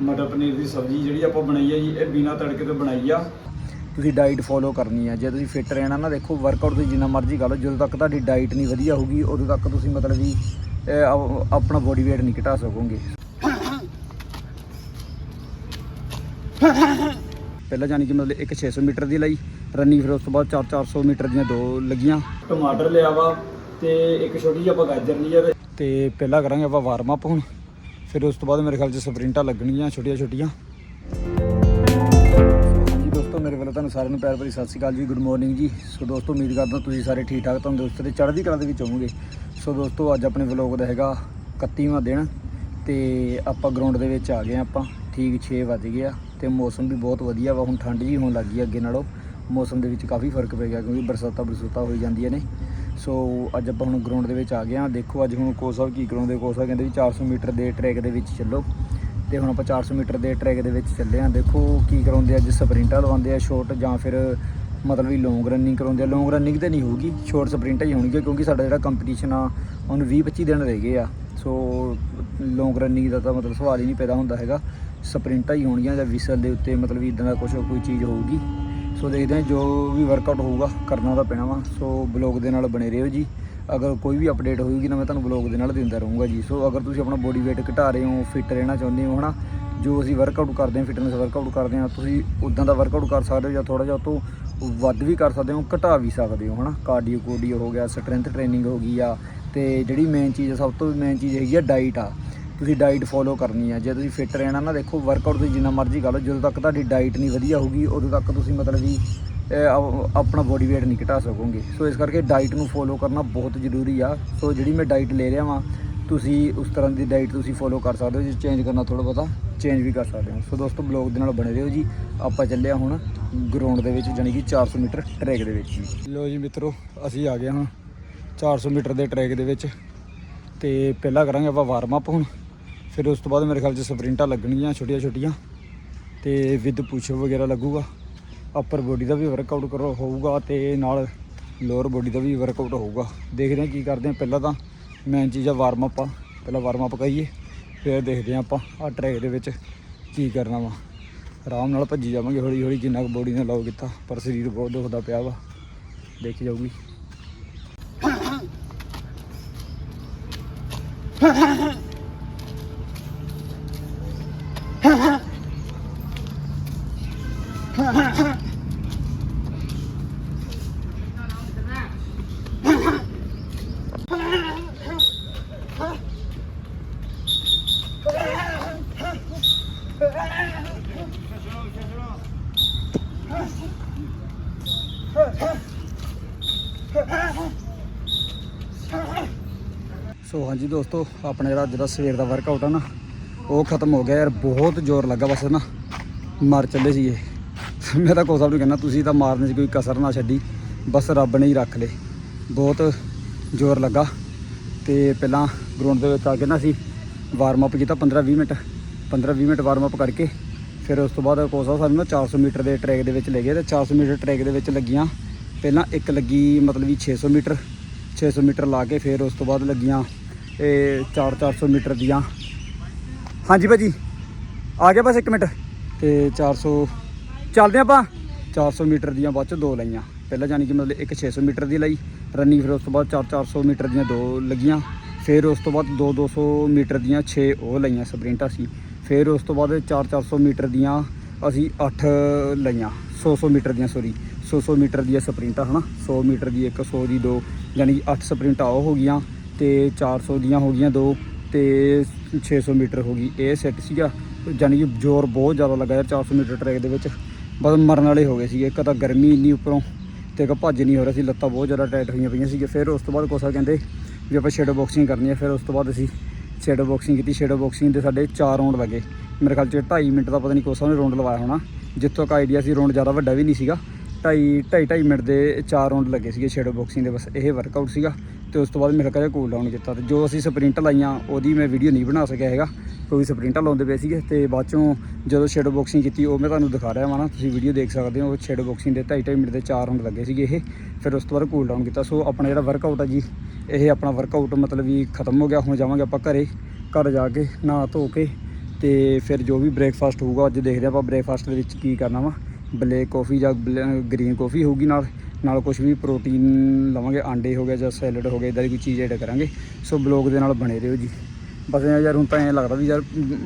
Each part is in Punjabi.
ਮਟਰ ਪਨੀਰ ਦੀ ਸਬਜ਼ੀ ਜਿਹੜੀ ਆਪਾਂ ਬਣਾਈ ਹੈ ਜੀ ਇਹ ਬਿਨਾ ਤੜਕੇ ਤੋਂ ਬਣਾਈ ਆ। ਤੁਸੀਂ ਡਾਈਟ ਫੋਲੋ ਕਰਨੀ ਆ। ਜੇ ਤੁਸੀਂ ਫਿੱਟ ਰਹਿਣਾ ਨਾ ਦੇਖੋ ਵਰਕਆਊਟ ਤੁਸੀਂ ਜਿੰਨਾ ਮਰਜ਼ੀ ਕਰ ਲਓ। ਜਦੋਂ ਤੱਕ ਤੁਹਾਡੀ ਡਾਈਟ ਨਹੀਂ ਵਧੀਆ ਹੋਊਗੀ ਉਦੋਂ ਤੱਕ ਤੁਸੀਂ ਮਤਲਬ ਵੀ ਆਪਣਾ ਬੋਡੀ weight ਨਹੀਂ ਘਟਾ ਸਕੋਗੇ। ਪਹਿਲਾਂ ਜਾਨੀ ਕਿ ਮਤਲਬ ਇੱਕ 600 ਮੀਟਰ ਦੀ ਲਈ ਰਨਿੰਗ ਫਿਰ ਉਸ ਤੋਂ ਬਾਅਦ 4 400 ਮੀਟਰ ਦੀਆਂ ਦੋ ਲੱਗੀਆਂ। ਟਮਾਟਰ ਲਿਆ ਵਾ ਤੇ ਇੱਕ ਛੋਟੀ ਜਿਹੀ ਆਪਾਂ ਗਾਜਰ ਲਈ ਆ ਤੇ ਪਹਿਲਾਂ ਕਰਾਂਗੇ ਆਪਾਂ ਵਾਰਮ ਅਪ ਹੁਣ। ਫਿਰ ਉਸ ਤੋਂ ਬਾਅਦ ਮੇਰੇ ਖਿਆਲ 'ਚ ਸਪ੍ਰਿੰਟਾਂ ਲੱਗਣਗੀਆਂ ਛੋਟੀਆਂ ਛੋਟੀਆਂ। ਹਾਂਜੀ ਦੋਸਤੋ, ਮੇਰੇ ਵੱਲੋਂ ਤੁਹਾਨੂੰ ਸਾਰਿਆਂ ਨੂੰ ਪਿਆਰ ਭਰੀ ਸਤਿ ਸ਼੍ਰੀ ਅਕਾਲ ਜੀ ਗੁੱਡ ਮਾਰਨਿੰਗ ਜੀ। ਸੋ ਦੋਸਤੋ, ਉਮੀਦ ਕਰਦਾ ਤੁਸੀਂ ਸਾਰੇ ਠੀਕ ਠਾਕ ਤੁਹਾਨੂੰ ਤੰਦਰੁਸਤ ਤੇ ਚੜ੍ਹਦੀ ਕਲਾ ਦੇ ਵਿੱਚ ਹੋਵੋਗੇ। ਸੋ ਦੋਸਤੋ, ਅੱਜ ਆਪਣੇ ਵਲੌਗ ਦਾ ਹੈਗਾ 31ਵਾਂ ਦਿਨ ਤੇ ਆਪਾਂ ਗਰਾਊਂਡ ਦੇ ਵਿੱਚ ਆ ਗਏ ਹਾਂ ਆਪਾਂ। ਠੀਕ 6 ਵੱਜ ਗਏ ਆ ਤੇ ਮੌਸਮ ਵੀ ਬਹੁਤ ਵਧੀਆ ਵਾ। ਹੁਣ ਠੰਡ ਜੀ ਹੋਣ ਲੱਗੀ ਅੱਗੇ ਨਾਲੋਂ। ਮੌਸਮ ਦੇ ਵਿੱਚ ਕਾਫੀ ਫ਼ਰਕ ਪੈ ਗਿਆ ਕਿਉਂਕਿ ਬਰਸਾਤਾਂ ਬਰਸੂਤਾਂ ਹੋਈ ਜਾਂਦੀਆਂ ਨੇ। ਸੋ ਅੱਜ ਆਪਾਂ ਹੁਣ ਗਰਾਊਂਡ ਦੇ ਵਿੱਚ ਆ ਗਏ ਹਾਂ। ਦੇਖੋ ਅੱਜ ਹੁਣ ਕੋਚ ਸਾਹਿਬ ਕੀ ਕਰਾਉਂਦੇ। ਕੋਚ ਸਾਹਿਬ ਕਹਿੰਦੇ ਵੀ 400 ਮੀਟਰ ਦੇ ਟਰੈਕ ਦੇ ਵਿੱਚ ਚੱਲੋ। ਤੇ ਹੁਣ ਆਪਾਂ 400 ਮੀਟਰ ਦੇ ਟਰੈਕ ਦੇ ਵਿੱਚ ਚੱਲੇ ਆਂ ਦੇਖੋ ਕੀ ਕਰਾਉਂਦੇ ਅੱਜ ਸਪ੍ਰਿੰਟਾਂ ਲਵਾਉਂਦੇ ਆ ਸ਼ਾਰਟ ਜਾਂ ਫਿਰ ਮਤਲਬ ਵੀ ਲੌਂਗ ਰਨਿੰਗ ਕਰਾਉਂਦੇ ਆ। ਲੌਂਗ ਰਨਿੰਗ ਤੇ ਨਹੀਂ ਹੋਊਗੀ ਸ਼ਾਰਟ ਸਪ੍ਰਿੰਟਾਂ ਹੀ ਹੋਣਗੀਆਂ ਕਿਉਂਕਿ ਸਾਡਾ ਜਿਹੜਾ ਕੰਪੀਟੀਸ਼ਨ ਆ, ਉਹਨੂੰ 20 25 ਦਿਨ ਰਹਿ ਗਏ ਆ। ਸੋ ਲੌਂਗ ਰਨਿੰਗ ਦਾ ਤਾਂ ਮਤਲਬ ਸਵਾਲ ਹੀ ਨਹੀਂ ਪੈਦਾ ਹੁੰਦਾ ਹੈਗਾ। ਸਪ੍ਰਿੰਟਾਂ ਹੀ ਹੋਣਗੀਆਂ ਜਾਂ ਵਿਸਲ ਦੇ ਉੱਤੇ ਮਤਲਬ ਇਦਾਂ ਦਾ ਕੁਝ ਕੋਈ ਚੀਜ਼ ਹੋਊਗੀ। ਸੋ ਦੇਖਦੇ ਹਾਂ ਜੋ ਵੀ ਵਰਕਆਊਟ ਹੋਊਗਾ ਕਰਨਾ ਤਾਂ ਪੈਣਾ ਵਾ। ਸੋ ਬਲੌਗ ਦੇ ਨਾਲ ਬਣੇ ਰਹੋ ਜੀ। ਅਗਰ ਕੋਈ ਵੀ ਅਪਡੇਟ ਹੋਊਗੀ ਨਾ ਮੈਂ ਤੁਹਾਨੂੰ ਬਲੌਗ ਦੇ ਨਾਲ ਦਿੰਦਾ ਰਹੂੰਗਾ ਜੀ। ਸੋ ਅਗਰ ਤੁਸੀਂ ਆਪਣਾ ਬੋਡੀ weight ਘਟਾ ਰਹੇ ਹੋ ਫਿੱਟ ਰਹਿਣਾ ਚਾਹੁੰਦੇ ਹੋ ਹਨਾ ਜੋ ਅਸੀਂ ਵਰਕਆਊਟ ਕਰਦੇ ਹਾਂ ਫਿਟਨੈਸ ਵਰਕਆਊਟ ਕਰਦੇ ਹਾਂ ਤੁਸੀਂ ਉਦਾਂ ਦਾ ਵਰਕਆਊਟ ਕਰ ਸਕਦੇ ਹੋ ਜਾਂ ਥੋੜਾ ਜਿਹਾ ਉਹ ਤੋਂ ਵੱਧ ਵੀ ਕਰ ਸਕਦੇ ਹੋ ਘਟਾ ਵੀ ਸਕਦੇ ਹੋ ਹਨਾ। ਕਾਰਡੀਓ ਕੋਡੀਓ ਹੋ ਗਿਆ ਸਟਰੈਂਥ ਟ੍ਰੇਨਿੰਗ ਹੋ ਗਈ ਆ ਤੇ ਜਿਹੜੀ ਮੇਨ ਚੀਜ਼ ਆ, ਸਭ ਤੋਂ ਮੇਨ ਚੀਜ਼ ਹੈਗੀ ਆ ਡਾਈਟ ਆ। ਤੁਸੀਂ ਡਾਈਟ ਫੋਲੋ ਕਰਨੀ ਹੈ ਜੇ ਤੁਸੀਂ ਫਿੱਟ ਰਹਿਣਾ ਨਾ, ਦੇਖੋ ਵਰਕਆਊਟ ਤੁਸੀਂ ਜਿੰਨਾ ਮਰਜ਼ੀ ਕਰ ਲਓ, ਜਦੋਂ ਤੱਕ ਤੁਹਾਡੀ ਡਾਈਟ ਨਹੀਂ ਵਧੀਆ ਹੋਊਗੀ, ਉਦੋਂ ਤੱਕ ਤੁਸੀਂ ਮਤਲਬ ਵੀ ਆਪਣਾ ਬੋਡੀ weight ਨਹੀਂ ਘਟਾ ਸਕੋਗੇ। ਸੋ ਇਸ ਕਰਕੇ ਡਾਈਟ ਨੂੰ ਫੋਲੋ ਕਰਨਾ ਬਹੁਤ ਜ਼ਰੂਰੀ ਆ। ਸੋ ਜਿਹੜੀ ਮੈਂ ਡਾਈਟ ਲੈ ਰਿਹਾ ਵਾਂ, ਤੁਸੀਂ ਉਸ ਤਰ੍ਹਾਂ ਦੀ ਡਾਈਟ ਤੁਸੀਂ ਫੋਲੋ ਕਰ ਸਕਦੇ ਹੋ, ਜੇ ਚੇਂਜ ਕਰਨਾ ਥੋੜਾ ਬਹੁਤਾ ਚੇਂਜ ਵੀ ਕਰ ਸਕਦੇ ਹੋ। ਸੋ ਦੋਸਤੋ ਬਲੌਗ ਦੇ ਨਾਲ ਬਣੇ ਰਹੋ ਜੀ। ਆਪਾਂ ਚੱਲਿਆ ਹੁਣ ਗਰਾਊਂਡ ਦੇ ਵਿੱਚ, ਜਾਣੀ ਕਿ 400 ਮੀਟਰ ਟਰੈਕ ਦੇ ਵਿੱਚ ਜੀ। ਲੋ ਜੀ ਮਿੱਤਰੋ, ਅਸੀਂ ਆ ਗਏ ਹੁਣ 400 ਮੀਟਰ ਦੇ ਟਰੈਕ ਦੇ ਵਿੱਚ। ਤੇ ਪਹਿਲਾਂ ਕਰਾਂਗੇ ਆਪਾਂ ਵਾਰਮ ਅਪ ਹੁਣ। ਫਿਰ ਉਸ ਤੋਂ ਬਾਅਦ ਮੇਰੇ ਖਿਆਲ 'ਚ ਸਪ੍ਰਿੰਟਾਂ ਲੱਗਣਗੀਆਂ ਛੋਟੀਆਂ ਛੋਟੀਆਂ ਤੇ ਵਿਦ ਪੁਸ਼ ਵਗੈਰਾ ਲੱਗੂਗਾ। ਅਪਰ ਬੋਡੀ ਦਾ ਵੀ ਵਰਕਆਊਟ ਕਰੋ, ਹੋਊਗਾ ਤੇ ਨਾਲ ਲੋਅਰ ਬੋਡੀ ਦਾ ਵੀ ਵਰਕਆਊਟ ਹੋਊਗਾ। ਦੇਖਦੇ ਹਾਂ ਕੀ ਕਰਦੇ ਹਾਂ। ਪਹਿਲਾਂ ਤਾਂ ਮੇਨ ਚੀਜ਼ ਆ ਵਾਰਮ ਅਪ ਆ। ਪਹਿਲਾਂ ਵਾਰਮ ਅਪ ਕਰੀਏ, ਫਿਰ ਦੇਖਦੇ ਹਾਂ ਆਪਾਂ ਆ ਟਰੈਕ ਦੇ ਵਿੱਚ ਕੀ ਕਰਨਾ ਵਾ। ਆਰਾਮ ਨਾਲ ਭੱਜੀ ਜਾਵਾਂਗੇ ਹੌਲੀ ਹੌਲੀ ਜਿੰਨਾ ਕੁ ਬੋਡੀ ਨੇ ਲਾਓ ਕੀਤਾ, ਪਰ ਸਰੀਰ ਬਹੁਤ ਦੁਖਦਾ ਪਿਆ ਵਾ। ਦੇਖੀ ਜਾਊਗੀ। ਸੋ ਹਾਂਜੀ ਦੋਸਤੋ ਆਪਣਾ ਜਿਹੜਾ ਅੱਜ ਦਾ ਸਵੇਰ ਦਾ ਵਰਕਆਊਟ ਆ ਨਾ ਉਹ ਖਤਮ ਹੋ ਗਿਆ ਯਾਰ, ਬਹੁਤ ਜ਼ੋਰ ਲੱਗਾ ਬਸ ਨਾ। ਮਰ ਚੱਲੇ ਸੀਗੇ ਮੈਂ ਤਾਂ ਕੋਸਾ ਨੂੰ ਕਹਿੰਦਾ, ਤੁਸੀਂ ਤਾਂ ਮਾਰਨੇ 'ਚ ਕੋਈ ਕਸਰ ਨਾ ਛੱਡੀ। ਬਸ ਰੱਬ ਨੇ ਹੀ ਰੱਖ ਲੇ ਬਹੁਤ ਜ਼ੋਰ ਲੱਗਾ। ਤੇ ਪਹਿਲਾਂ ਗਰਾਊਂਡ ਦੇ ਵਿੱਚ ਆ ਕੇ ਨਾ ਅਸੀਂ ਵਾਰਮ ਅਪ ਕੀਤਾ 15-20 ਮਿੰਟ। 15-20 ਮਿੰਟ ਵਾਰਮ ਅਪ ਕਰਕੇ, ਫਿਰ ਉਸ ਤੋਂ ਬਾਅਦ ਕੋਸਾ ਸਾਨੂੰ ਨਾ 400 ਮੀਟਰ ਦੇ ਟਰੈਕ ਦੇ ਵਿੱਚ ਲੈ ਗਏ ਤੇ 400 ਮੀਟਰ ਟਰੈਕ ਦੇ ਵਿੱਚ ਲੱਗੀਆਂ। ਪਹਿਲਾਂ ਇੱਕ ਲੱਗੀ ਮਤਲਬ ਵੀ 600 ਮੀਟਰ। 600 ਮੀਟਰ ਲਾ ਕੇ ਫਿਰ ਉਸ ਤੋਂ ਬਾਅਦ ਲੱਗੀਆਂ ਇਹ 4-400 ਮੀਟਰ ਦੀਆਂ। ਹਾਂਜੀ ਭਾਜੀ। ਆ ਗਿਆ ਬਸ 1 ਮਿੰਟ। ਤੇ 400 ਚੱਲਦੇ ਆਪਾਂ। 400 ਮੀਟਰ ਦੀਆਂ ਬਾਅਦ ਚ ਦੋ ਲਾਈਆਂ। ਪਹਿਲਾਂ ਜਾਨੀ ਕਿ ਮਤਲਬ ਇੱਕ 600 ਮੀਟਰ ਦੀ ਲਈ ਰਨਿੰਗ ਫਿਰ ਉਸ ਤੋਂ ਬਾਅਦ 4-400 ਮੀਟਰ ਦੀਆਂ ਦੋ ਲੱਗੀਆਂ। ਫਿਰ ਉਸ ਤੋਂ ਬਾਅਦ 2-200 ਮੀਟਰ ਦੀਆਂ 6 ਉਹ ਲਈਆਂ ਸਪ੍ਰਿੰਟ ਅਸੀਂ। ਫਿਰ ਉਸ ਤੋਂ ਬਾਅਦ 4-400 ਮੀਟਰ ਦੀਆਂ ਅਸੀਂ 8 ਲਈਆਂ। 100-100 ਮੀਟਰ ਦੀਆਂ ਸੌਰੀ 100-100 ਮੀਟਰ ਦੀਆਂ ਸਪ੍ਰਿੰਟਾਂ ਹਨਾ? 100 ਮੀਟਰ ਦੀ ਇੱਕ 100 ਦੀ ਦੋ ਯਾਨੀ ਕਿ 8 ਸਪ੍ਰਿੰਟਾਂ ਉਹ ਹੋ ਗਈਆਂ ਤੇ 400 ਦੀਆਂ ਹੋ ਗਈਆਂ ਦੋ। ਤੇ 600 ਮੀਟਰ ਹੋ ਗਈ। ਇਹ ਸੈੱਟ ਸੀਗਾ। ਯਾਨੀ ਕਿ ਜ਼ੋਰ ਬਹੁਤ ਜ਼ਿਆਦਾ ਲੱਗਾ ਯਾਰ 400 ਮੀਟਰ ਟਰੈਕ ਦੇ ਵਿੱਚ। ਬਸ ਮਰਨ ਵਾਲੇ ਹੋ ਗਏ ਸੀਗੇ। ਇੱਕ ਤਾਂ ਗਰਮੀ ਇੰਨੀ ਉੱਪਰੋਂ ਤੇ ਇੱਕ ਭੱਜ ਨਹੀਂ ਹੋ ਰਿਹਾ ਸੀ। ਲੱਤਾਂ ਬਹੁਤ ਜ਼ਿਆਦਾ ਟਾਈਟ ਹੋਈਆਂ ਪਈਆਂ ਸੀਗੇ ਫਿਰ ਉਸ ਤੋਂ ਬਾਅਦ ਕੋਸਾ ਕਹਿੰਦੇ ਵੀ ਆਪਾਂ ਸ਼ੈਡੋ ਬਾਕਸਿੰਗ ਕਰਨੀ ਹੈ। ਫਿਰ ਉਸ ਤੋਂ ਬਾਅਦ ਅਸੀਂ ਸ਼ੈਡੋ ਬਾਕਸਿੰਗ ਕੀਤੀ। ਸ਼ੈਡੋ ਬਾਕਸਿੰਗ ਦੇ ਸਾਡੇ 4 ਰਾਉਂਡ ਲੱਗੇ। ਮੇਰੇ ਖਿਆਲ ਚ 2.5 ਮਿੰਟ ਦਾ ਪਤਾ ਨਹੀਂ ਕੋਸਾ ਨੇ ਰਾਉਂਡ ਲਵਾਇਆ ਹੋਣਾ। ਜਿੱਥੋਂ ਤੱਕ ਆਈਡੀਆ ਸੀ ਰਾਉਂਡ ਜ਼ਿਆਦਾ ਵੱਡਾ ਵੀ ਨਹੀਂ ਸੀਗਾ। 2.5 2.5 ਮਿੰਟ ਦੇ 4 ਰਾਉਂਡ ਲੱਗੇ ਸੀਗੇ ਸ਼ੈਡੋ ਬਾਕਸਿੰਗ ਦੇ। ਬਸ ਇਹ ਵਰਕਆਊਟ ਸੀਗਾ। ਤੇ ਉਸ ਤੋਂ ਬਾਅਦ ਮੇਰੇ ਕੋਲ ਕੂਲ ਡਾਊਨ ਕੀਤਾ ਤੇ ਜੋ ਅਸੀਂ ਸਪ੍ਰਿੰਟ ਲਾਈਆਂ, ਉਹਦੀ ਮੈਂ ਵੀਡੀਓ ਨਹੀਂ ਬਣਾ ਸਕਿਆ ਹੈਗਾ। ਕਿਉਂਕਿ ਸਪ੍ਰਿੰਟਾਂ ਲਾਉਂਦੇ ਪਏ ਸੀਗੇ ਤੇ ਬਾਅਦ ਚੋਂ ਜਦੋਂ ਸ਼ੈਡੋ ਬਾਕਸਿੰਗ ਕੀਤੀ, ਉਹ ਮੈਂ ਤੁਹਾਨੂੰ ਦਿਖਾ ਰਿਹਾ ਹਾਂ ਨਾ, ਤੁਸੀਂ ਵੀਡੀਓ ਦੇਖ ਸਕਦੇ ਹੋ ਸ਼ੈਡੋ ਬਾਕਸਿੰਗ ਦੇ 2.5 ਮਿੰਟ ਦੇ 4 ਰਾਉਂਡ ਲੱਗੇ ਸੀਗੇ ਇਹ। ਫਿਰ ਉਸ ਤੋਂ ਬਾਅਦ ਕੂਲ ਡਾਊਨ ਕੀਤਾ। ਸੋ ਆਪਣਾ ਜਿਹੜਾ ਵਰਕਆਊਟ ਆ ਜੀ, ਇਹ ਆਪਣਾ ਵਰਕਆਊਟ ਮਤਲਬ ਵੀ ਖਤਮ ਹੋ ਗਿਆ, ਹੁਣ ਜਾਵਾਂਗੇ ਆਪਾਂ ਘਰੇ, ਘਰ ਜਾ ਕੇ ਨਹਾ ਧੋ ਕੇ ਤੇ ਫਿਰ ਜੋ ਵੀ ਬ੍ਰੇਕਫਾਸਟ ਹੋਊਗਾ, ਅੱਜ ਦੇਖਦੇ ਆਪਾਂ ਬ੍ਰੇਕਫਾਸਟ ਦੇ ਵਿੱਚ ਕੀ ਕਰਨਾ ਵਾ। ਬਲੈਕ ਕਾਫੀ ਜਾਂ ਗ੍ਰੀਨ ਕਾਫੀ ਹੋਊਗੀ ਨਾਲ। ਨਾਲ ਕੁਝ ਵੀ ਪ੍ਰੋਟੀਨ ਲਵਾਂਗੇ ਆਂਡੇ ਹੋ ਗਏ ਜਾਂ ਸੈਲਡ ਹੋ ਗਏ ਇਦਾਂ ਦੀ ਕੋਈ ਚੀਜ਼ ਐਡ ਕਰਾਂਗੇ। ਸੋ ਬਲੌਗ ਦੇ ਨਾਲ ਬਣੇ ਰਹੋ ਜੀ। ਬਸ ਯਾਰ ਹੁਣ ਤਾਂ ਐਂ ਲੱਗਦਾ ਵੀ ਯਾਰ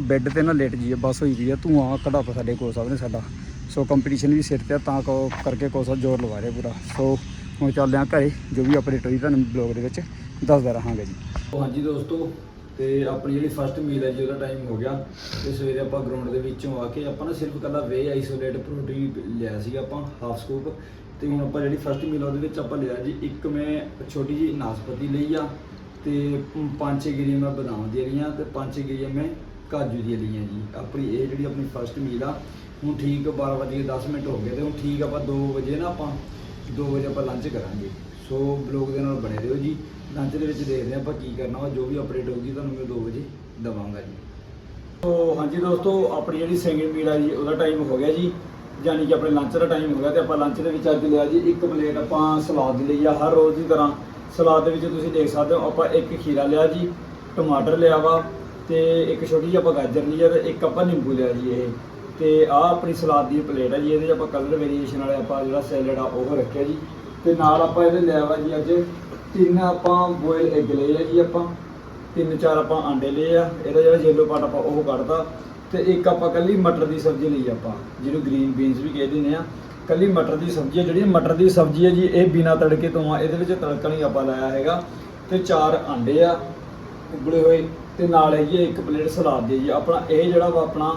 ਬੈੱਡ ਤੇ ਨਾ ਲੇਟ ਜੀ ਬਸ ਹੋਈ ਵੀ ਆ ਧੂਆਂ ਕਢਾਪ ਸਾਡੇ ਕੋਲ ਸਾਹਿਬ ਨੇ ਸਾਡਾ। ਸੋ ਕੰਪੀਟੀਸ਼ਨ ਵੀ ਸਿਰ ਤੇ ਆ, ਤਾਂ ਕੋ ਕਰਕੇ ਕੋਸਾ ਜ਼ੋਰ ਲਵਾ ਰਿਹਾ ਪੂਰਾ। ਸੋ ਹੁਣ ਚੱਲਦੇ ਹਾਂ ਘਰੇ ਜੋ ਵੀ ਅਪਡੇਟ ਹੋਈ ਤੁਹਾਨੂੰ ਬਲੌਗ ਦੇ ਵਿੱਚ ਦੱਸਦਾ ਰਹਾਂਗੇ ਜੀ। ਹਾਂਜੀ ਦੋਸਤੋ ਤੇ ਆਪਣੀ ਜਿਹੜੀ ਫਸਟ ਮੀਲ ਹੈ ਜੀ ਉਹਦਾ ਟਾਈਮ ਹੋ ਗਿਆ। ਤੇ ਸਵੇਰੇ ਆਪਾਂ ਗਰਾਊਂਡ ਦੇ ਵਿੱਚੋਂ ਆ ਕੇ ਆਪਾਂ ਨਾ ਸਿਰਫ ਕੱਲਾ ਵੇ ਆਈਸੋਲੇਟ ਪ੍ਰੋਟੀਨ ਲਿਆ ਸੀ ਆਪਾਂ ਹਾਫ ਸਕੂਪ ਤੇ ਹੁਣ ਆਪਾਂ ਜਿਹੜੀ ਫਸਟ ਮੀਲ ਉਹਦੇ ਵਿੱਚ ਆਪਾਂ ਲਿਆ ਜੀ, ਇੱਕ ਮੈਂ ਛੋਟੀ ਜੀ ਨਾਸਪਤੀ ਲਈ ਆ, ਤੇ ਪੰਜ ਛੇ ਗਿਰੀਆਂ ਮੈਂ ਬਦਾਮ ਦੀਆਂ ਲਈਆਂ, ਤੇ ਪੰਜ ਛੇ ਗਿਰੀਆਂ ਮੈਂ ਕਾਜੂ ਦੀਆਂ ਲਈਆਂ ਜੀ। ਆਪਣੀ ਇਹ ਜਿਹੜੀ ਆਪਣੀ ਫਸਟ ਮੀਲ ਆ, ਹੁਣ ਠੀਕ 12 ਵਜੇ 10 ਮਿੰਟ ਹੋ ਗਏ, ਤੇ ਹੁਣ ਠੀਕ ਆਪਾਂ 2 ਵਜੇ ਨਾ ਆਪਾਂ 2 ਵਜੇ ਆਪਾਂ ਲੰਚ ਕਰਾਂਗੇ। ਸੋ ਬਲੌਗ ਦੇ ਨਾਲ ਬਣੇ ਰਹੋ ਜੀ। ਲੰਚ ਦੇ ਵਿੱਚ ਦੇਖਦੇ ਹਾਂ ਆਪਾਂ ਕੀ ਕਰਨਾ ਵਾ, ਜੋ ਵੀ ਅਪਡੇਟ ਹੋਊਗੀ, ਤੁਹਾਨੂੰ ਮੈਂ 2 ਵਜੇ ਦਵਾਂਗਾ ਜੀ। ਸੋ ਹਾਂਜੀ ਦੋਸਤੋ, ਆਪਣੀ ਜਿਹੜੀ ਸੈਕਿੰਡ ਮੀਲ ਆ ਜੀ, ਉਹਦਾ ਟਾਈਮ ਹੋ ਗਿਆ ਜੀ। ਯਾਨੀ ਕਿ ਆਪਣੇ ਲੰਚ ਦਾ ਟਾਈਮ ਹੋ ਗਿਆ ਤੇ ਆਪਾਂ ਲੰਚ ਦੇ ਵਿੱਚ ਅੱਜ ਲਿਆ ਜੀ ਇੱਕ ਪਲੇਟ ਆਪਾਂ ਸਲਾਦ ਦੀ ਲਈ ਆ, ਹਰ ਰੋਜ਼ ਦੀ ਤਰ੍ਹਾਂ। ਸਲਾਦ ਦੇ ਵਿੱਚ ਤੁਸੀਂ ਦੇਖ ਸਕਦੇ ਹੋ, ਆਪਾਂ ਇੱਕ ਖੀਰਾ ਲਿਆ ਜੀ, ਟਮਾਟਰ ਲਿਆ ਵਾ ਤੇ ਇੱਕ ਛੋਟੀ ਜਿਹੀ ਆਪਾਂ ਗਾਜਰ ਲਈ ਆ ਤੇ ਇੱਕ ਆਪਾਂ ਨਿੰਬੂ ਲਿਆ ਜੀ ਇਹ। ਤੇ ਆਹ ਆਪਣੀ ਸਲਾਦ ਦੀ ਪਲੇਟ ਆ ਜੀ, ਇਹਦੇ 'ਚ ਆਪਾਂ ਕਲਰ ਵੇਰੀਏਸ਼ਨ ਵਾਲੇ ਆਪਾਂ ਜਿਹੜਾ ਸੈਲਡ ਆ ਉਹ ਰੱਖਿਆ ਜੀ। ਤੇ ਨਾਲ ਆਪਾਂ ਇਹਦੇ ਲਿਆ ਵਾ ਜੀ ਅੱਜ ਤਿੰਨ ਆਪਾਂ ਬੋਇਲ ਐਗ ਲਏ ਆ ਜੀ ਆਪਾਂ। ਤਿੰਨ ਚਾਰ ਆਪਾਂ ਆਂਡੇ ਲਏ ਆ, ਇਹਦਾ ਜਿਹੜਾ ਯੈਲੋ ਪਾਰਟ ਆਪਾਂ ਉਹ ਕੱਢਦਾ ਤੇ ਇੱਕ ਆਪਾਂ ਕੱਲੀ ਮਟਰ ਦੀ ਸਬਜ਼ੀ ਲਈ ਆਪਾਂ, ਜਿਹਨੂੰ ਗ੍ਰੀਨ ਬੀਨਸ ਵੀ ਕਹਿ ਦਿੰਦੇ ਆ। ਕੱਲੀ ਮਟਰ ਦੀ ਸਬਜ਼ੀ ਹੈ ਜਿਹੜੀ ਮਟਰ ਦੀ ਸਬਜ਼ੀ ਹੈ ਜੀ, ਇਹ ਬਿਨਾ ਤੜਕੇ ਤੋਂ ਆ, ਇਹਦੇ ਵਿੱਚ ਤੜਕਾ ਨਹੀਂ ਆਪਾਂ ਲਾਇਆ ਹੈਗਾ। ਤੇ ਚਾਰ ਆਂਡੇ ਆ, ਉਬਲੇ ਹੋਏ, ਤੇ ਨਾਲ ਹੈਗੀ ਆ ਇੱਕ ਪਲੇਟ ਸਲਾਦ ਦੀ ਜੀ। ਆਪਣਾ ਇਹ ਜਿਹੜਾ ਵਾ ਆਪਣਾ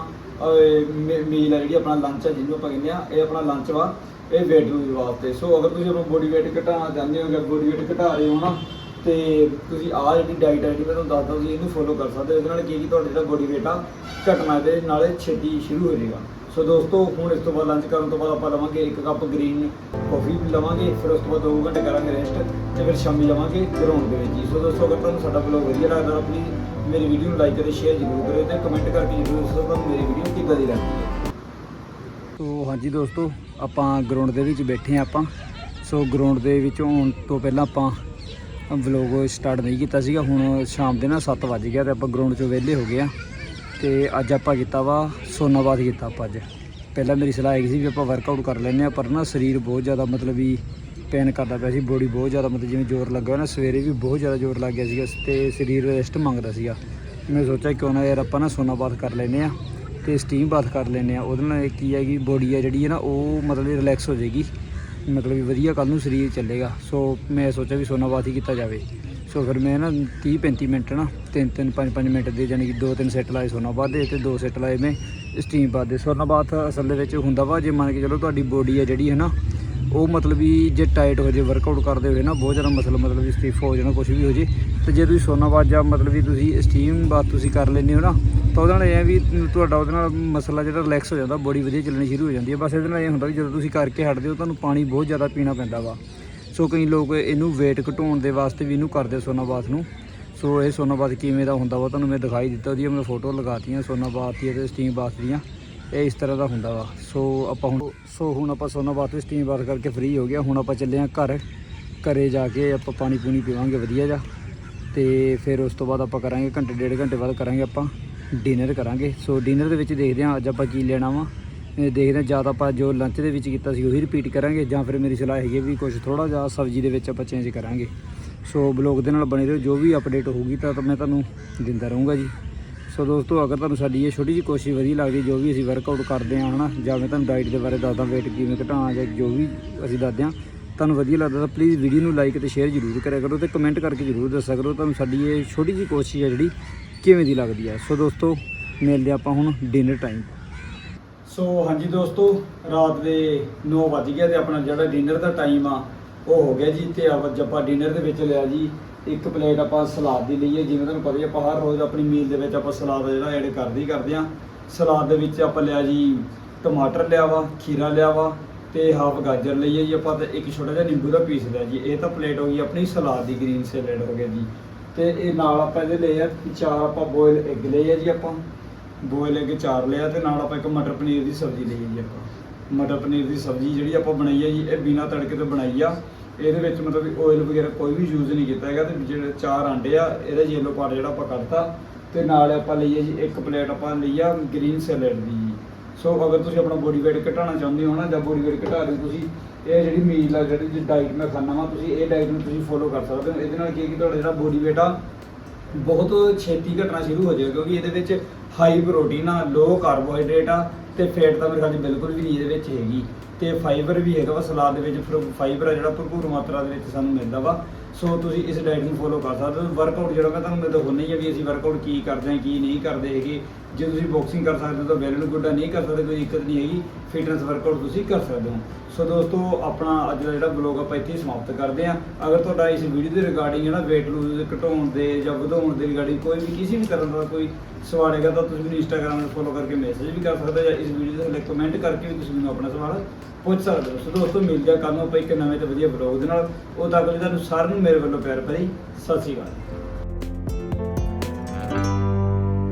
ਮੀਲ ਆ ਜਿਹੜੀ ਆਪਣਾ ਲੰਚ ਆ, ਜਿਹਨੂੰ ਆਪਾਂ ਕਹਿੰਦੇ ਆ, ਇਹ ਆਪਣਾ ਲੰਚ ਵਾ, ਇਹ weight ਲੂਜ਼ ਵਾਸਤੇ। ਸੋ ਅਗਰ ਤੁਸੀਂ ਆਪਣਾ ਬੋਡੀ weight ਘਟਾਉਣਾ ਚਾਹੁੰਦੇ ਹੋ ਜਾਂ ਬੋਡੀ weight ਘਟਾ ਰਹੇ ਹੋ ਨਾ ਤੇ ਤੁਸੀਂ ਆਹ ਜਿਹੜੀ ਡਾਈਟ ਹੈ ਜਿਹੜੀ ਮੈਂ ਤੁਹਾਨੂੰ ਦੱਸਦਾ, ਤੁਸੀਂ ਇਹਨੂੰ ਫੋਲੋ ਕਰ ਸਕਦੇ ਹੋ। ਇਹਦੇ ਨਾਲ ਕੀ ਕੀ ਤੁਹਾਡਾ ਜਿਹੜਾ ਬੋਡੀ weight ਆ ਘਟਣਾ ਤੇ ਨਾਲੇ ਛੇਤੀ ਸ਼ੁਰੂ ਹੋ ਜਾਏਗਾ। ਸੋ ਦੋਸਤੋ, ਹੁਣ ਇਸ ਤੋਂ ਬਾਅਦ ਲੰਚ ਕਰਨ ਤੋਂ ਬਾਅਦ ਆਪਾਂ ਲਵਾਂਗੇ ਇੱਕ ਕੱਪ ਗ੍ਰੀਨ ਕਾਫੀ ਲਵਾਂਗੇ, ਫਿਰ ਉਸ ਤੋਂ ਬਾਅਦ 2 ਘੰਟੇ ਕਰਾਂਗੇ ਰੈਸਟ ਤੇ ਫਿਰ ਸ਼ਾਮੀ ਲਵਾਂਗੇ ਗਰਾਊਂਡ ਦੇ ਵਿੱਚ ਜੀ। ਸੋ ਦੋਸਤੋ, ਅਗਰ ਤੁਹਾਨੂੰ ਸਾਡਾ ਬਲੌਗ ਵਧੀਆ ਲੱਗਦਾ ਤਾਂ ਪਲੀਜ਼ ਮੇਰੀ ਵੀਡੀਓ ਨੂੰ ਲਾਈਕ ਅਤੇ ਸ਼ੇਅਰ ਜ਼ਰੂਰ ਕਰਿਓ ਤੇ ਕਮੈਂਟ ਕਰਕੇ ਜ਼ਰੂਰ ਦੱਸੋ ਤੁਹਾਨੂੰ ਮੇਰੀ ਵੀਡੀਓ ਕਿੱਦਾਂ ਦੀ ਲੱਗਦੀ ਹੈ। ਸੋ ਹਾਂਜੀ ਦੋਸਤੋ, ਆਪਾਂ ਗਰਾਊਂਡ ਦੇ ਵਿੱਚ ਬੈਠੇ ਆ ਆਪਾਂ। ਸੋ ਗਰਾਊਂਡ ਦੇ ਵਿੱਚ ਆਉਣ ਤੋਂ ਪਹਿਲਾਂ ਆਪਾਂ ਵਲੋਗ ਸਟਾਰਟ ਨਹੀਂ ਕੀਤਾ ਸੀਗਾ, ਹੁਣ ਸ਼ਾਮ ਦੇ ਨਾ 7 ਵਜ ਗਿਆ ਤੇ ਆਪਾਂ ਗਰਾਊਂਡ 'ਚੋਂ ਵਿਹਲੇ ਹੋ ਗਏ ਆ। ਤੇ ਅੱਜ ਆਪਾਂ ਕੀਤਾ ਵਾ ਸੋਨਾਬਾਦ ਕੀਤਾ ਆਪਾਂ ਅੱਜ। ਪਹਿਲਾਂ ਮੇਰੀ ਸਲਾਹ ਹੈਗੀ ਸੀ ਵੀ ਆਪਾਂ ਵਰਕਆਊਟ ਕਰ ਲੈਂਦੇ ਆ ਪਰ ਨਾ ਸਰੀਰ ਬਹੁਤ ਜ਼ਿਆਦਾ ਮਤਲਬ ਵੀ ਪੇਨ ਕਰਦਾ ਪਿਆ ਸੀ ਬੋਡੀ ਬਹੁਤ ਜ਼ਿਆਦਾ ਮਤਲਬ ਜਿਵੇਂ ਜ਼ੋਰ ਲੱਗਾ ਨਾ, ਸਵੇਰੇ ਵੀ ਬਹੁਤ ਜ਼ਿਆਦਾ ਜ਼ੋਰ ਲੱਗ ਗਿਆ ਸੀਗਾ ਤੇ ਸਰੀਰ ਰੈਸਟ ਮੰਗਦਾ ਸੀਗਾ। ਮੈਂ ਸੋਚਿਆ ਕਿਉਂ ਨਾ ਯਾਰ ਆਪਾਂ ਨਾ ਸੋਨਾ ਸੋਨਾਬਾਦ ਕਰ ਲੈਂਦੇ ਆ ਤੇ ਸਟੀਮ ਬਾਥ ਕਰ ਲੈਂਦੇ ਆ ਉਹਦੇ ਨਾਲ ਕੀ ਹੈ ਕਿ ਬੋਡੀ ਆ ਜਿਹੜੀ ਹੈ ਨਾ, ਉਹ ਮਤਲਬ ਰਿਲੈਕਸ ਹੋ ਜਾਏਗੀ। ਮਤਲਬ ਵੀ ਵਧੀਆ ਕੱਲ ਨੂੰ ਸਰੀਰ ਚੱਲੇਗਾ। ਸੋ ਮੈਂ ਸੋਚਿਆ ਵੀ ਸੋਨਾਬਾਥ ਹੀ ਕੀਤਾ ਜਾਵੇ। ਸੋ ਫਿਰ ਮੈਂ ਨਾ 30 35 ਮਿੰਟ ਨਾ 3 3 5 5 ਮਿੰਟ ਦੇ ਯਾਨੀ ਕਿ 2 3 ਸੈੱਟ ਲਾਏ ਸੋਨਾਬਾਥ ਦੇ ਤੇ ਦੋ ਸੈੱਟ ਲਾਏ ਮੈਂ ਸਟੀਮ ਬਾਥ ਦੇ ਸੋਨਾਬਾਥ ਅਸਲ ਦੇ ਵਿੱਚ ਹੁੰਦਾ ਵਾ, ਜੇ ਮੰਨ ਕੇ ਚਲੋ ਤੁਹਾਡੀ ਬੋਡੀ ਆ ਜਿਹੜੀ ਹੈ ਨਾ ਉਹ ਮਤਲਬ ਵੀ ਜੇ ਟਾਈਟ ਹੋ ਜੇ ਵਰਕਆਊਟ ਕਰਦੇ ਹੋਏ ਨਾ, ਬਹੁਤ ਜ਼ਿਆਦਾ ਮਸਲ ਮਤਲਬ ਵੀ ਸਟੀਫ ਹੋ ਜਾਣਾ ਕੁਝ ਵੀ ਹੋ ਜੇ, ਤੇ ਜੇ ਤੁਸੀਂ ਸੋਨਾਬਾਥ ਜਾਂ ਮਤਲਬ ਵੀ ਤੁਸੀਂ ਸਟੀਮ ਬਾਥ ਤੁਸੀਂ ਕਰ ਲੈਂਦੇ ਹੋ ਨਾ, ਤਾਂ ਉਹਦੇ ਨਾਲ ਇਹ ਹੈ ਵੀ ਤੁਹਾਡਾ ਉਹਦੇ ਨਾਲ ਮਸਲਾ ਜਿਹੜਾ ਰਿਲੈਕਸ ਹੋ ਜਾਂਦਾ ਬੋਡੀ ਵਧੀਆ ਚੱਲਣੀ ਸ਼ੁਰੂ ਹੋ ਜਾਂਦੀ ਹੈ। ਬਸ ਇਹਦੇ ਨਾਲ ਇਹ ਹੁੰਦਾ ਵੀ ਜਦੋਂ ਤੁਸੀਂ ਕਰਕੇ ਹਟਦੇ ਹੋ, ਤੁਹਾਨੂੰ ਪਾਣੀ ਬਹੁਤ ਜ਼ਿਆਦਾ ਪੀਣਾ ਪੈਂਦਾ ਵਾ। ਸੋ ਕਈ ਲੋਕ ਇਹਨੂੰ weight ਘਟਾਉਣ ਦੇ ਵਾਸਤੇ ਵੀ ਇਹਨੂੰ ਕਰਦੇ ਸੋਨਾਬਾਥ ਨੂੰ। ਸੋ ਇਹ ਸੋਨਾ ਸੋਨਾਬਾਥ ਕਿਵੇਂ ਦਾ ਹੁੰਦਾ ਵਾ, ਤੁਹਾਨੂੰ ਮੈਂ ਦਿਖਾਈ ਦਿੱਤਾ ਉਹਦੀਆਂ ਮੈਂ ਫੋਟੋ ਲਗਾਤੀਆਂ ਸੋਨਾ ਸੋਨਾਬਾਥ ਦੀ ਤੇ ਸਟੀਮ ਬਾਥ ਦੀਆਂ। ਇਹ ਇਸ ਤਰ੍ਹਾਂ ਦਾ ਹੁੰਦਾ ਵਾ। ਸੋ ਆਪਾਂ ਹੁਣ ਸੋ ਹੁਣ ਆਪਾਂ ਸੋਨਾਬਾਥ ਤੇ ਸਟੀਮ ਬਾਥ ਕਰਕੇ ਫ੍ਰੀ ਹੋ ਗਿਆ ਹੁਣ ਆਪਾਂ ਚੱਲੇ ਹਾਂ ਘਰ। ਘਰੇ ਜਾ ਕੇ ਆਪਾਂ ਪਾਣੀ ਪੂਣੀ ਪੀਵਾਂਗੇ ਵਧੀਆ ਜਾ ਤੇ ਫਿਰ ਉਸ ਤੋਂ ਬਾਅਦ ਆਪਾਂ ਕਰਾਂਗੇ ਘੰਟੇ ਡੇਢ ਘੰਟੇ ਬਾਅਦ ਕਰਾਂਗੇ ਆਪਾਂ ਡਿਨਰ ਕਰਾਂਗੇ। ਸੋ ਡਿਨਰ ਦੇ ਵਿੱਚ ਦੇਖਦੇ ਹਾਂ ਅੱਜ ਆਪਾਂ ਕੀ ਲੈਣਾ ਵਾ। ਦੇਖਦੇ ਹਾਂ ਜਾਂ ਤਾਂ ਆਪਾਂ ਜੋ ਲੰਚ ਦੇ ਵਿੱਚ ਕੀਤਾ ਸੀ ਉਹੀ ਰਿਪੀਟ ਕਰਾਂਗੇ ਜਾਂ ਫਿਰ ਮੇਰੀ ਸਲਾਹ ਹੈਗੀ ਹੈ ਵੀ ਕੁਝ ਥੋੜਾ ਜਿਹਾ ਸਬਜ਼ੀ ਦੇ ਵਿੱਚ ਆਪਾਂ ਚੇਂਜ ਕਰਾਂਗੇ। ਸੋ ਬਲੌਗ ਦੇ ਨਾਲ ਬਣੇ ਰਹੋ। ਜੋ ਵੀ ਅਪਡੇਟ ਹੋਊਗੀ ਤਾਂ ਮੈਂ ਤੁਹਾਨੂੰ ਦਿੰਦਾ ਰਹੂੰਗਾ ਜੀ। ਸੋ ਦੋਸਤੋ, ਅਗਰ ਤੁਹਾਨੂੰ ਸਾਡੀ ਇਹ ਛੋਟੀ ਜਿਹੀ ਕੋਸ਼ਿਸ਼ ਵਧੀਆ ਲੱਗਦੀ, ਜੋ ਵੀ ਅਸੀਂ ਵਰਕਆਊਟ ਕਰਦੇ ਹਾਂ, ਹਨਾ, ਜਾਂ ਮੈਂ ਤੁਹਾਨੂੰ ਡਾਈਟ ਦੇ ਬਾਰੇ ਦੱਸਦਾ, weight ਕਿਵੇਂ ਘਟਾਉਣਾ, ਜਾਂ ਜੋ ਵੀ ਅਸੀਂ ਦੱਸਦੇ ਹਾਂ, ਤੁਹਾਨੂੰ ਵਧੀਆ ਲੱਗਦਾ ਤਾਂ ਪਲੀਜ਼ ਵੀਡੀਓ ਨੂੰ ਲਾਈਕ ਅਤੇ ਸ਼ੇਅਰ ਜ਼ਰੂਰ ਕਰਿਆ ਕਰੋ ਤੇ ਕਮੈਂਟ ਕਰਕੇ ਜ਼ਰੂਰ ਦੱਸਿਆ ਕਰੋ ਤੁਹਾਨੂੰ ਸਾਡੀ ਇਹ ਛੋਟੀ ਜਿਹੀ ਕੋਸ਼ਿਸ਼ ਹੈ ਜਿਹੜੀ ਕਿਵੇਂ ਦੀ ਲੱਗਦੀ ਹੈ। ਸੋ ਦੋਸਤੋ, ਮਿਲਦੇ ਆਪਾਂ ਹੁਣ ਡਿਨਰ ਟਾਈਮ ਸੋ ਹਾਂਜੀ ਦੋਸਤੋ, ਰਾਤ ਦੇ 9 ਵਜ ਗਿਆ ਤੇ ਆਪਣਾ ਜਿਹੜਾ ਡਿਨਰ ਦਾ ਟਾਈਮ ਆ, ਉਹ ਹੋ ਗਿਆ ਜੀ ਤੇ ਅੱਜ ਆਪਾਂ ਡਿਨਰ ਦੇ ਵਿੱਚ ਲਿਆ ਜੀ ਇੱਕ ਪਲੇਟ ਆਪਾਂ ਸਲਾਦ ਦੀ ਲਈਏ, ਜਿਵੇਂ ਤੁਹਾਨੂੰ ਪਤਾ ਹੀ ਆਪਾਂ ਹਰ ਰੋਜ਼ ਆਪਣੀ ਮੀਲ ਦੇ ਵਿੱਚ ਆਪਾਂ ਸਲਾਦ ਜਿਹੜਾ ਐਡ ਕਰਦੇ ਹੀ ਕਰਦੇ ਆ ਸਲਾਦ ਦੇ ਵਿੱਚ ਆਪਾਂ ਲਿਆ ਜੀ ਟਮਾਟਰ ਲਿਆ ਵਾ, ਖੀਰਾ ਲਿਆ ਵਾ ਤੇ ਹਾਫ ਗਾਜਰ ਲਈਏ ਜੀ ਆਪਾਂ ਤੇ ਇੱਕ ਛੋਟਾ ਜਿਹਾ ਨਿੰਬੂ ਦਾ ਪੀਸ ਲਿਆ ਜੀ। ਇਹ ਤਾਂ ਪਲੇਟ ਹੋ ਗਈ ਆਪਣੀ ਸਲਾਦ ਦੀ ਗ੍ਰੀਨ ਸੈਲਡ ਹੋ ਗਿਆ ਜੀ। ਤੇ ਇਹ ਨਾਲ ਆਪਾਂ ਇਹਦੇ ਲਏ ਆ, ਚਾਰ ਆਪਾਂ ਬੋਇਲ ਐਗ ਲਏ ਆ ਜੀ ਆਪਾਂ। ਬੋਇਲ ਐਗ ਚਾਰ ਲਿਆ ਤੇ ਨਾਲ ਆਪਾਂ ਇੱਕ ਮਟਰ ਪਨੀਰ ਦੀ ਸਬਜ਼ੀ ਲਈ ਜੀ ਆਪਾਂ। ਮਟਰ ਪਨੀਰ ਦੀ ਸਬਜ਼ੀ ਜਿਹੜੀ ਆਪਾਂ ਬਣਾਈ ਹੈ ਜੀ, ਇਹ ਬਿਨਾ ਤੜਕੇ ਤੋਂ ਬਣਾਈ ਆ। ਇਹਦੇ ਵਿੱਚ ਮਤਲਬ ਵੀ ਆਇਲ ਵਗੈਰਾ ਕੋਈ ਵੀ ਯੂਜ਼ ਨਹੀਂ ਕੀਤਾ ਹੈਗਾ ਤੇ ਜਿਹੜੇ ਚਾਰ ਆਂਡੇ ਆ, ਇਹਦਾ ਯੈਲੋ ਪਾਰਟ ਜਿਹੜਾ ਆਪਾਂ ਕੱਢਤਾ ਤੇ ਨਾਲ ਆਪਾਂ ਲਈਏ ਜੀ ਇੱਕ ਪਲੇਟ ਆਪਾਂ ਲਈ ਆ ਗ੍ਰੀਨ ਸੈਲਡ ਦੀ ਜੀ। ਸੋ ਅਗਰ ਤੁਸੀਂ ਆਪਣਾ ਬੋਡੀ weight ਘਟਾਉਣਾ ਚਾਹੁੰਦੇ ਹੋ ਨਾ ਜਾਂ ਬੋਡੀ weight ਘਟਾ ਰਹੇ ਤੁਸੀਂ, ਇਹ ਜਿਹੜੀ ਮੀਲ ਆ, ਜਿਹੜੀ ਡਾਈਟ ਮੈਂ ਖਾਣਾ ਵਾ, ਤੁਸੀਂ ਇਹ ਡਾਈਟ ਨੂੰ ਤੁਸੀਂ ਫੋਲੋ ਕਰ ਸਕਦੇ ਹੋ। ਇਹਦੇ ਨਾਲ ਕੀ ਹੈ ਕਿ ਤੁਹਾਡਾ ਜਿਹੜਾ ਬੋਡੀ weight ਆ, ਬਹੁਤ ਛੇਤੀ ਘਟਣਾ ਸ਼ੁਰੂ ਹੋ ਜਾਏਗਾ ਕਿਉਂਕਿ ਇਹਦੇ ਵਿੱਚ ਹਾਈ ਪ੍ਰੋਟੀਨ ਆ ਲੋ ਕਾਰਬੋਹਾਈਡਰੇਟ ਆ ਤੇ ਫੈਟ ਤਾਂ ਮੇਰੇ ਖਿਆਲ ਬਿਲਕੁਲ ਵੀ ਨਹੀਂ ਇਹਦੇ ਵਿੱਚ ਹੈਗੀ। ਤੇ ਫਾਈਬਰ ਵੀ ਹੈਗਾ ਵਾ ਸਲਾਦ ਦੇ ਵਿੱਚ ਫਾਈਬਰ ਆ ਜਿਹੜਾ ਭਰਪੂਰ ਮਾਤਰਾ ਦੇ ਵਿੱਚ ਸਾਨੂੰ ਮਿਲਦਾ ਵਾ। ਸੋ ਤੁਸੀਂ ਇਸ ਡਾਈਟ ਨੂੰ ਫੋਲੋ ਕਰ ਸਕਦੇ ਹੋ। ਵਰਕਆਊਟ ਜਿਹੜਾ ਮੈਂ ਤੁਹਾਨੂੰ ਮੈਂ ਦਿਖਾਉਂਦਾ ਹੀ ਆ ਵੀ ਅਸੀਂ ਵਰਕਆਊਟ ਕੀ ਕਰਦੇ ਹਾਂ, ਕੀ ਨਹੀਂ ਕਰਦੇ ਹੈਗੇ। ਜੇ ਤੁਸੀਂ ਬਾਕਸਿੰਗ ਕਰ ਸਕਦੇ ਹੋ ਤਾਂ ਵੈਲ ਨੂੰ ਗੁੱਡਾ ਨਹੀਂ ਕਰ ਸਕਦੇ ਕੋਈ ਦਿੱਕਤ ਨਹੀਂ ਹੈਗੀ। ਫਿਟਨੈਸ ਵਰਕਆਊਟ ਤੁਸੀਂ ਕਰ ਸਕਦੇ ਹੋ। ਸੋ ਦੋਸਤੋ, ਆਪਣਾ ਅੱਜ ਦਾ ਜਿਹੜਾ ਬਲੌਗ ਆਪਾਂ ਇੱਥੇ ਹੀ ਸਮਾਪਤ ਕਰਦੇ ਹਾਂ। ਅਗਰ ਤੁਹਾਡਾ ਇਸ ਵੀਡੀਓ ਦੇ ਰਿਗਾਰਡਿੰਗ ਹੈ ਨਾ, weight lose ਘਟਾਉਣ ਦੇ ਜਾਂ ਵਧਾਉਣ ਦੇ ਰਿਗਾਰਡਿੰਗ ਕੋਈ ਵੀ ਕਿਸੇ ਵੀ ਤਰ੍ਹਾਂ ਦਾ ਕੋਈ ਸਵਾਲ ਹੈਗਾ ਤਾਂ ਤੁਸੀਂ ਮੈਨੂੰ ਇੰਸਟਾਗ੍ਰਾਮ 'ਤੇ ਫੋਲੋ ਕਰਕੇ ਮੈਸੇਜ ਵੀ ਕਰ ਸਕਦੇ ਹੋ ਜਾਂ ਇਸ ਵੀਡੀਓ ਦੇ ਥੱਲੇ ਕਮੈਂਟ ਕਰਕੇ ਵੀ ਤੁਸੀਂ ਮੈਨੂੰ ਆਪਣਾ ਸਵਾਲ ਪੁੱਛ ਸਕਦੇ ਹੋ। ਸੋ ਦੋਸਤੋ, ਮਿਲ ਆ ਕੱਲ ਨੂੰ ਆਪਾਂ ਇੱਕ ਨਵੇਂ ਤੇ ਵਧੀਆ ਬਲੌਗ ਦੇ ਨਾਲ। ਉਹ ਤੱਕ ਲਈ ਤੁਹਾਨੂੰ ਸਾਰਿਆਂ ਨੂੰ ਮੇਰੇ ਵੱਲੋਂ ਪਿਆਰ ਭਰੀ ਸਤਿ ਸ਼੍ਰੀ ਅਕਾਲ।